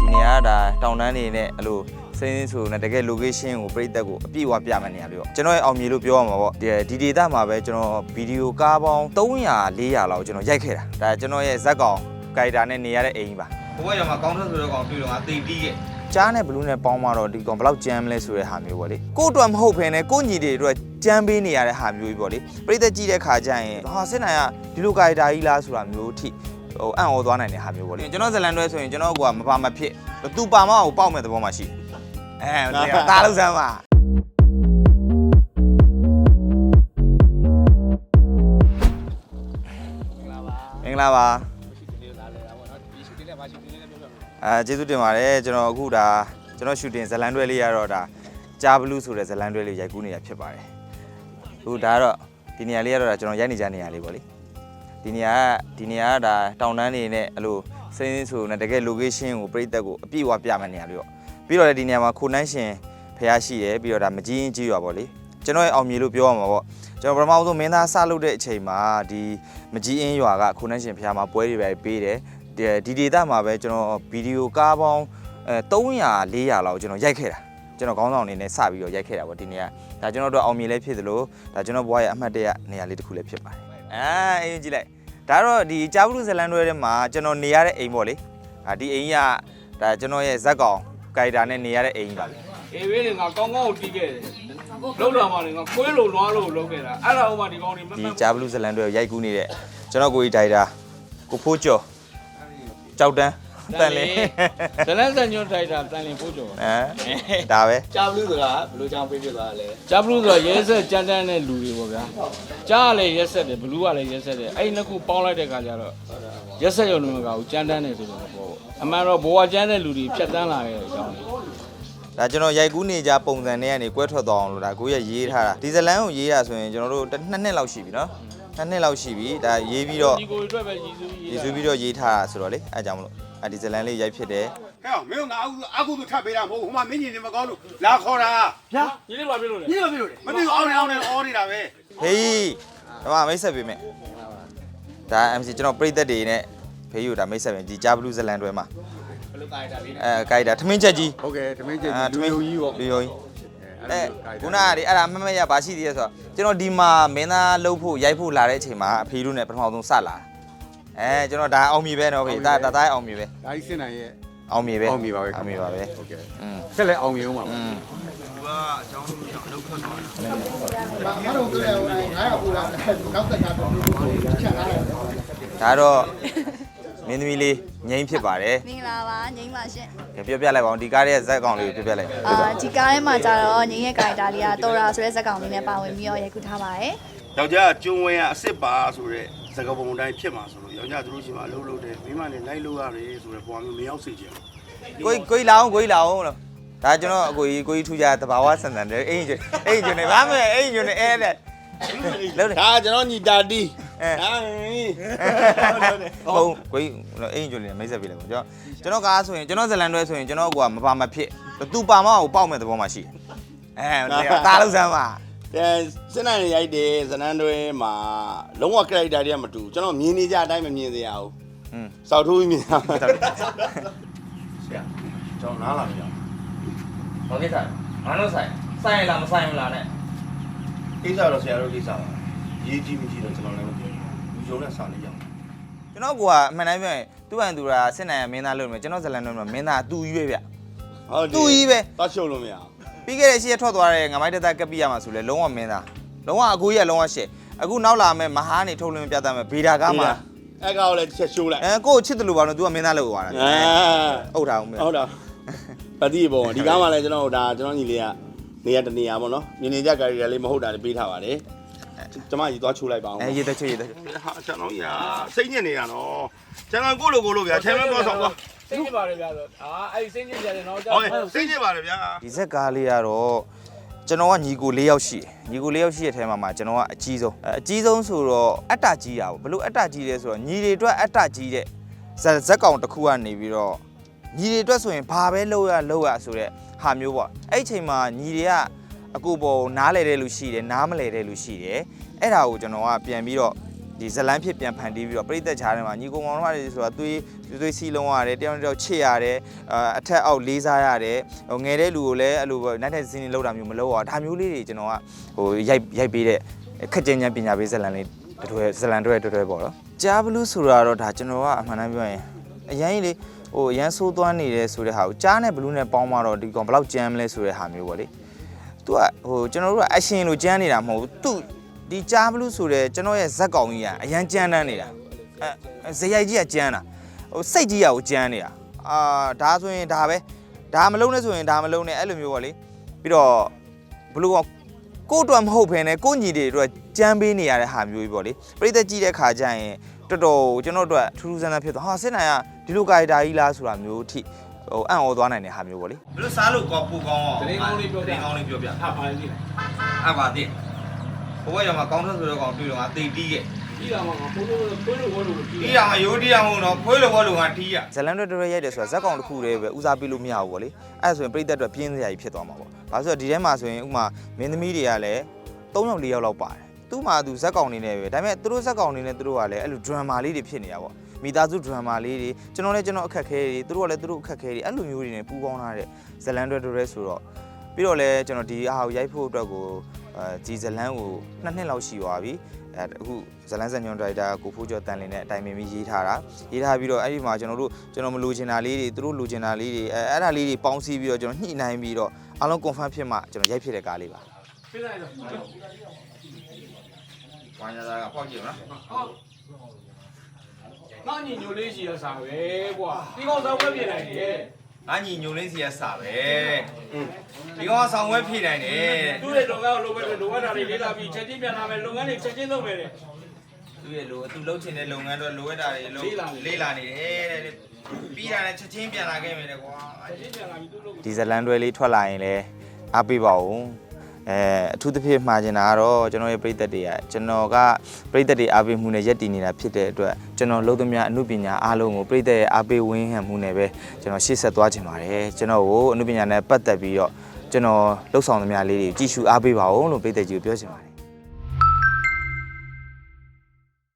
ဒီနေရာကဒါတောင်တန်းနေနဲ့အဲ့လိုစင်းစင်းဆိုနေတကယ် location ကိုပြိတက်ကိုအပြည့်အဝပြမယ့်နေရာလေးပေါ့ကျွန်တော်ရဲ့အောင်မြေလို့ပြောရမှာပေါ့ဒီဒီဒေတာမှာပဲကျွန်တော်ဗီဒီယိုကားပေါင်း300 400လောက်ကျွန်တော်ရိုက်ခဲ့တာဒါကျွန်တော်ရဲ့ဇက်ကောင်ဂိုက်တာနဲ့နေရတဲ့အိမ်ပါဘဝရောမှာကောင်းတဲ့ဆိုတော့ကောင်တွေ့တော့ငါတိတ်ပြီးခဲ့ကြားနဲ့ဘလူးနဲ့ပေါင်းမှတော့ဒီကောင်ဘယ်လောက်ကြမ်းမလဲဆိုတဲ့ဟာမျိုးပေါ့လေကို့အတွက်မဟုတ်ဖ ೇನೆ ကို့ညီတွေအတွက် ကြမ်းပေးနေရတဲ့ဟာမျိုးကြီးပေါ့လေပြိတက်ကြည့်တဲ့ခါကျရင်ဟာစစ်နိုင်ကဒီလိုဂိုက်တာကြီးလားဆိုတာမျိုးအထိဟိုအံ့ဩသွားနိုင်တဲ့ဟာမျိုးပေါ့လေကျွန်တော်ဇလန်တွဲဆိုရင်ကျွန်တော်ကမပါမဖြစ်သူပါမအောင်ပေါက်မဲ့သဘောမှရှိတယ်အဲဒါလုံးစမ်းပါမင်္ဂလာပါအဲကျေးဇူးတင်ပါတယ်ကျွန်တော်အခုဒါကျွန်တော်ရှူတင်ဇလန်တွဲလေးရတော့ဒါဂျာဘလူးဆိုတဲ့ဇလန်တွဲလေးရိုက်ကူးနေတာဖြစ်ပါတယ် အခုဒါကတော့ဒီနေရာလေးကတော့ဒါကျွန်တော်ရိုက်နေကြနေရာလေးပေါ့လေဒီနေရာကဒီနေရာကဒါတောင်တန်းနေနဲ့အဲ့လိုစင်းစင်းဆိုနေတကယ် location ကိုပြိတက်ကိုအပြည့်အဝပြမယ့်နေရာလေးပေါ့ပြီးတော့လည်းဒီနေရာမှာခိုနှန်းရှင်ဖះရှိတယ်ပြီးတော့ဒါမကြီးရင်ကြီးရွာပေါ့လေကျွန်တော်ရဲ့အောင်မြေလို့ပြောရမှာပေါ့ကျွန်တော်ပထမဆုံးမင်းသားစလုပ်တဲ့အချိန်မှာဒီမကြီးအင်းရွာကခိုနှန်းရှင်ဖះမှာပွဲတွေပဲပေးတယ်ဒီဒီဒေတာမှာပဲကျွန်တော်ဗီဒီယိုကားပေါင်းအဲ300 400လောက်ကျွန်တော်ရိုက်ခဲ့တာ ကျွန်တော်ခေါင်းဆောင်အနေနဲ့စပြီးတော့ရိုက်ခဲ့တာပေါ့ဒီနေရာဒါကျွန်တော်တို့အောင်မြေလည်းဖြစ်သလိုဒါကျွန်တော်ဘွားရဲ့အမှတ်တရနေရာလေးတစ်ခုလည်းဖြစ်ပါတယ်အာအင်းကြည့်လိုက်ဒါတော့ဒီကြာဘူးလူဇလန်တွဲထဲမှာကျွန်တော်နေရတဲ့အိမ်ပေါ့လေအာဒီအိမ်ကဒါကျွန်တော်ရဲ့ဇက်ကောင်ဂိုက်တာနဲ့နေရတဲ့အိမ်ပါလေအေးဝေးလေငါကောင်းကောင်းကိုတီးခဲ့တယ်လုံးလာမှလေငါခွေးလိုလွားလို့လုံးခဲ့တာအဲ့ဒါဥမာဒီကောင်းနေမဒီမှန်ကြာဘူးလူဇလန်တွဲကိုရိုက်ကူးနေတဲ့ကျွန်တော်ကိုကြီးဒိုက်တာကိုဖိုးကျော်ကြောက်တန်း တန်လေဇလန်းစံညွန့်ထိုက်တာတန်လင်ပို့ကျော်အဲဒါပဲကြာဘလူးဆိုတာဘယ်လိုကြောင်ပေးပြသွားလဲဂျာဘလူးဆိုတော့ရဲဆက်ကြမ်းတမ်းတဲ့လူတွေပေါ့ဗျာကြားကလည်းရဲဆက်တယ်ဘလူးကလည်းရဲဆက်တယ်အဲ့ဒီနှစ်ခုပေါင်းလိုက်တဲ့ခါကျတော့ရဲဆက်ရုံနဲ့မကဘူးကြမ်းတမ်းတယ်ဆိုတော့ပေါ့အမှန်တော့ဘဝကြမ်းတဲ့လူတွေဖြတ်တန်းလာခဲ့တဲ့အကြောင်းလေးဒါကျွန်တော်ရိုက်ကူးနေကြပုံစံတွေကနေကွဲထွက်သွားအောင်လို့ဒါကိုကြီးကရေးထားတာဒီဇလန်ကိုရေးတာဆိုရင်ကျွန်တော်တို့တစ်နှစ်နှစ်လောက်ရှိပြီနော်နှစ်နှစ်လောက်ရှိပြီဒါရေးပြီးတော့ဒီကိုအတွက်ပဲရည်စူးရေးရေးဆွပြီးတော့ရေးထားတာဆိုတော့လေအဲကြောင့်မလို့ အဒီဇလန်လေးရိုက်ဖြစ်တယ်ဟဲ့မင်းကငါအခုအခုထပ်ပေးတာမဟုတ်ဘူးဟိုမှာမင်းကြီးနေမကောင်းလို့လာခေါ်တာညီလေးပါပြလို့လေမသိဘူးအောင်းနေအောင်းနေအော်နေတာပဲဟေးဒီမှာမိတ်ဆက်ပေးမယ်ဒါ MC ကျွန်တော်ပြိသက်တွေနဲ့ဖေးယူဒါမိတ်ဆက်ပေးဒီဂျာဘလူးဇလန်တွဲမှာဘယ်လိုကာရတာလေးလဲအဲကိုက်တာထမင်းချက်ကြီးဟုတ်ကဲ့တမင်းကြီးအာလူယိုကြီးပေါ့လူယုံကြီးအဲခုနကလေအဲ့ဒါမမရပါရှိသေးရဆိုတော့ကျွန်တော်ဒီမှာမင်းသားလှုပ်ဖို့ရိုက်ဖို့လာတဲ့အချိန်မှာအဖေတို့နဲ့ပထမဆုံးစလာ အဲကျွန်တော်ဒါအောင်မြေပဲနော်ဖေဒါဒါသားအောင်မြေပဲ ဒါကြီးစင်နိုင်ရဲ့ အောင်မြေပဲ အောင်မြေပါပဲ အောင်မြေပါပဲ ဟုတ်ကဲ့ อืม ဆက်လက်အောင်မြေအောင်ပါ อืม ငါတို့ပြောရအောင်ငါရပူလာနောက်တက်တာတော့ချက်လာတယ် ဒါတော့မင်းသမီးလေးငိမ့်ဖြစ်ပါတယ် မင်္ဂလာပါငိမ့်ပါရှင် ကဲပြောပြလိုက်ပါဦးဒီကားရဲ့ဇက်ကောင်လေးကိုပြောပြလိုက် အာဒီကားထဲမှာကြတော့ငိမ့်ရဲ့ကာရက်တာလေးကတော်ရာဆိုတဲ့ဇာတ်ကောင်လေးနဲ့ပါဝင်ပြီးတော့ရိုက်ကူးထားပါတယ် ယောက်ျားကျုံဝင်ရအစ်စ်ပါဆိုတဲ့ သကပုံတိုင်းဖြစ်မှာဆိုလို့ယောက်ျားသူတို့ရှိမှအလုပ်လုပ်တယ်မိမနဲ့လိုက်လို့ရတယ်ဆိုတဲ့ပုံမျိုးမရောက်စေချင်ဘူးကိုကြီးကိုကြီးလာအောင်ကိုကြီးလာအောင်လို့ဒါကျွန်တော်အကိုကြီးကိုကြီးထူကြတဘာဝဆန်ဆန်တယ်အိမ်ကျွန်းအိမ်ကျွန်းနေဘာမဲ့အိမ်ကျွန်းနေအဲ့တဲ့လုံးတယ်ဒါကျွန်တော်ညီတာတီးအဲဒါဟုတ်ကိုကြီးအိမ်ကျွန်းလေးမိတ်ဆက်ပေးလိုက်ပါကျွန်တော်ကျွန်တော်ကားဆိုရင်ကျွန်တော်ဇလန်တွဲဆိုရင်ကျွန်တော်ကမပါမဖြစ်သူပါမအောင်ပေါက်မဲ့သဘောမှရှိတယ်အဲဒါလုံးစမ်းပါ အဲစနေနေ့ရိုက်တယ်ဇနန်းတွဲမှာလုံးဝ character တွေကမတူဘူးကျွန်တော်မြင်နေကြအတိုင်းမမြင်စေရဘူးอืมစောက်ထိုးပြီးမြင်ရမှာဆရာကျွန်တော်နားလာပြီဘာကိစ္စငါတို့ဆိုင်ဆိုင်လားမဆိုင်ဘူးလားနဲ့ကိစ္စတော့ဆရာတို့ကိစ္စပါရေးကြည့်မကြည့်တော့ကျွန်တော်လည်းမသိဘူးလူယုံနဲ့စာလေးရောက်ကျွန်တော်ကအမှန်တိုင်းပြောရင်သူ့ဟန်သူရာစစ်နိုင်မင်းသားလို့မယ်ကျွန်တော်ဇလန်တွဲမှာမင်းသားသူရွေးဗျဟုတ်တယ်သူကြီးပဲ သွားရှုပ်လို့မရဘူး ပြီးခဲ့တဲ့ရှေ့ထွက်သွားတဲ့ငမိုက်တတကပ်ပြရမှာဆိုလဲလုံးဝမင်းသားလုံးဝအကူကြီးကလုံးဝရှေ့အခုနောက်လာမဲ့မဟာနေထုတ်လွှင့်ပြသမဲ့ဗေဒါကားမှာအဲ့ကောင်လည်းချက်ရှိုးလိုက်အဲကို့ကိုချစ်တယ်လို့ပါတော့ तू ကမင်းသားလို့သွားတာအဲဟုတ်တာဟုတ်မယ်ဟုတ်တာပတိဘောဒီကားမှာလည်းကျွန်တော်ဒါကျွန်တော်ညီလေးကနေရတနေရပါတော့မြင်နေကြ character လေးမဟုတ်တာလေးပေးထားပါတယ် ကျွန်မကြီးသွားချိုးလိုက်ပါအောင်အဲရေးတဲ့ချွေရေးတဲ့ဟာကျွန်တော်ကြီးစိတ်ညစ်နေတာနော်ကျွန်တော်ကိုလိုကိုလိုဗျာချမ်းမတော့ဆောင်တော့စိတ်ညစ်ပါတယ်ဗျာဆိုအာအဲ့ဒီစိတ်ညစ်ကြတယ်တော့ကြာဟုတ်စိတ်ညစ်ပါတယ်ဗျာဒီဇက်ကားလေးကတော့ကျွန်တော်ကညီကို၄ယောက်ရှိတယ်ညီကို၄ယောက်ရှိတဲ့ထဲမှာမှာကျွန်တော်ကအကြီးဆုံးအဲအကြီးဆုံးဆိုတော့အတ္တကြီးတာပေါ့ဘလို့အတ္တကြီးလဲဆိုတော့ညီတွေအတွက်အတ္တကြီးတဲ့ဇက်ဇက်ကောင်တစ်ခုကနေပြီးတော့ညီတွေအတွက်ဆိုရင်ဘာပဲလုပ်ရလုပ်ရဆိုတဲ့ဟာမျိုးပေါ့အဲ့ဒီအချိန်မှာညီတွေက အကူပေါ်နားလဲတဲ့လူရှိတယ်နားမလဲတဲ့လူရှိတယ်အဲ့ဒါကိုကျွန်တော်ကပြန်ပြီးတော့ဒီဇလန်းဖြစ်ပြန်ဖန်တီးပြီးတော့ပြည်သက်ချားထဲမှာညီကောင်ကောင်တို့ဆိုတာသွေးသွေးစီလုံးရတယ်တယောက်တစ်ယောက်ချစ်ရတယ်အာအထက်အောက်လေးစားရတယ်ဟိုငယ်တဲ့လူကိုလည်းအဲ့လိုပဲနိုင်တဲ့စင်းနေလောက်တာမျိုးမလုပ်အောင်ဒါမျိုးလေးတွေကျွန်တော်ကဟိုရိုက်ရိုက်ပေးတဲ့ခက်ကြင်ကြံပညာပေးဇလန်းလေးတစ်တွဲဇလန်းတွဲတွဲတွဲပေါ့နော်ကြားဘလူးဆိုတာတော့ဒါကျွန်တော်ကအမှန်တမ်းပြောရင်အရင်ကြီးလေဟိုအရန်ဆိုးသွားနေတယ်ဆိုတဲ့ဟာကိုကြားနဲ့ဘလူးနဲ့ပေါင်းမှတော့ဒီကောင်ဘယ်လောက်ကြမ်းမလဲဆိုတဲ့ဟာမျိုးပေါ့လေ သူကဟိုကျွန်တော်တို့ကအရှင်လိုကြမ်းနေတာမဟုတ်ဘူးသူဒီကြားဘလူးဆိုတဲ့ကျွန်တော်ရဲ့ဇက်ကောင်ကြီးကအရန်ကြမ်းတန်းနေတာအဲဇေယိုက်ကြီးကကြမ်းတာဟိုစိတ်ကြီးကကိုကြမ်းနေတာအာဒါဆိုရင်ဒါပဲဒါမလုံးနဲ့ဆိုရင်ဒါမလုံးနဲ့အဲ့လိုမျိုးပေါ့လေပြီးတော့ဘလူးကကိုယ့်အတွက်မဟုတ်ဘဲနဲ့ကိုယ့်ညီတွေအတွက်ကြမ်းပေးနေရတဲ့ဟာမျိုးကြီးပေါ့လေပြိသက်ကြည့်တဲ့ခါကျရင်တော်တော်ကျွန်တော်တို့အတွက်ထူးထူးဆန်းဆန်းဖြစ်သွားဟာစစ်နိုင်ကဒီလိုကာရီတာကြီးလားဆိုတာမျိုးအထိ ဟိုအံ့ဩသွားနိုင်တဲ့ဟာမျိုးပေါ့လေဘယ်လိုစားလို့ကောပူကောင်းအောင်တရင်ကောင်းလေးပြောပြတရင်ကောင်းလေးပြောပြဟာပါလိမ့်မယ်အပါတိဘဝရမှာကောင်းတဲ့ဆိုတော့ကောင်တွေ့တော့ငါတိတ်တီးရဲ့ပြီးတော့မှဘိုးတို့ကိုလို့ကိုလို့ပြီးတီးရမှာရိုးတီးရမဟုတ်တော့ခွေးလိုဘောလိုငါတီးရဇလန်တွေတွေရိုက်တယ်ဆိုတာဇက်ကောင်တစ်ခုတည်းပဲဦးစားပေးလို့မရဘူးဗောလေအဲ့ဒါဆိုရင်ပြိသက်အတွက်ပြင်းစရာကြီးဖြစ်သွားမှာပေါ့ဘာလို့ဆိုတော့ဒီထဲမှာဆိုရင်ဥမာမင်းသမီးတွေကလည်း3ယောက်4ယောက်လောက်ပါတယ်သူ့မှာသူဇက်ကောင်နေနေပဲဒါပေမဲ့သူတို့ဇက်ကောင်နေနေသူတို့ကလည်းအဲ့လို drama လေးတွေဖြစ်နေတာပေါ့ မိသားစု drama လေးတွေကျွန်တော်လည်းကျွန်တော်အခက်ခဲတွေသူတို့ကလည်းသူတို့အခက်ခဲတွေအဲ့လိုမျိုးတွေနဲ့ပူးပေါင်းထားတဲ့ဇလန်တွေတွေဆိုတော့ပြီးတော့လည်းကျွန်တော်ဒီအားကိုရိုက်ဖို့အတွက်ကိုအဲဒီဇလန်ကိုနှစ်နှစ်လောက်ရှိသွားပြီအဲအခုဇလန်းစံညွန်ဒရိုက်တာကိုဖိုးကျော်တန်လင်းနဲ့အတိုင်ပင်ပြီးရေးထားတာရေးထားပြီးတော့အဲ့ဒီမှာကျွန်တော်တို့ကျွန်တော်မလိုချင်တာလေးတွေသူတို့လိုချင်တာလေးတွေအဲအဲ့ဒါလေးတွေပေါင်းစည်းပြီးတော့ကျွန်တော်ညှိနှိုင်းပြီးတော့အားလုံး confirm ဖြစ်မှကျွန်တော်ရိုက်ဖြစ်တဲ့ကားလေးပါပြလိုက်တော့ဝိုင်းသားကပေါက်ကြည့်နော်ဟုတ် ငါညီညိုလေးရှိရစားပဲကွာဒီကောင်စားဝက်ပြနိုင်တယ်ငါညီညိုလင်းစီရစာပဲဒီကောင်ဆောင်ဝဲဖြည့်နိုင်တယ်သူ့ရဲ့လုပ်ငန်းကိုလုပ်ပဲလုပ်ငန်းတာတွေလေးလာပြီးချက်ချင်းပြန်လာမယ်လုပ်ငန်းတွေချက်ချင်းလုပ်မယ်တဲ့သူရဲ့လိုသူလှုပ်ချင်တဲ့လုပ်ငန်းတော့လိုအပ်တာတွေလုပ်လေးလာနေတယ်တဲ့ပြီးတာနဲ့ချက်ချင်းပြန်လာခဲ့မယ်တဲ့ကွာချက်ချင်းပြန်လာပြီးသူ့လုပ်ဒီဇလန်တွဲလေးထွက်လာရင်လည်းအားပေးပါဦး အဲအထူးသဖြင့်မှာကျင်တာကတော့ကျွန်တော်ရဲ့ပြည်သက်တွေကကျွန်တော်ကပြည်သက်တွေအားပေးမှုနဲ့ရက်တည်နေတာဖြစ်တဲ့အတွက်ကျွန်တော်လုပ်သမျှအမှုပညာအားလုံးကိုပြည်သက်ရဲ့အားပေးဝင်းဟန်မှုနဲ့ပဲကျွန်တော်ရှေ့ဆက်သွားချင်ပါတယ်ကျွန်တော်ကိုအမှုပညာနဲ့ပတ်သက်ပြီးတော့ကျွန်တော်လှုပ်ဆောင်သမျှလေးတွေကြည့်ရှုအားပေးပါဦးလို့ပြည်သက်ကြီးကိုပြောချင်ပါတယ်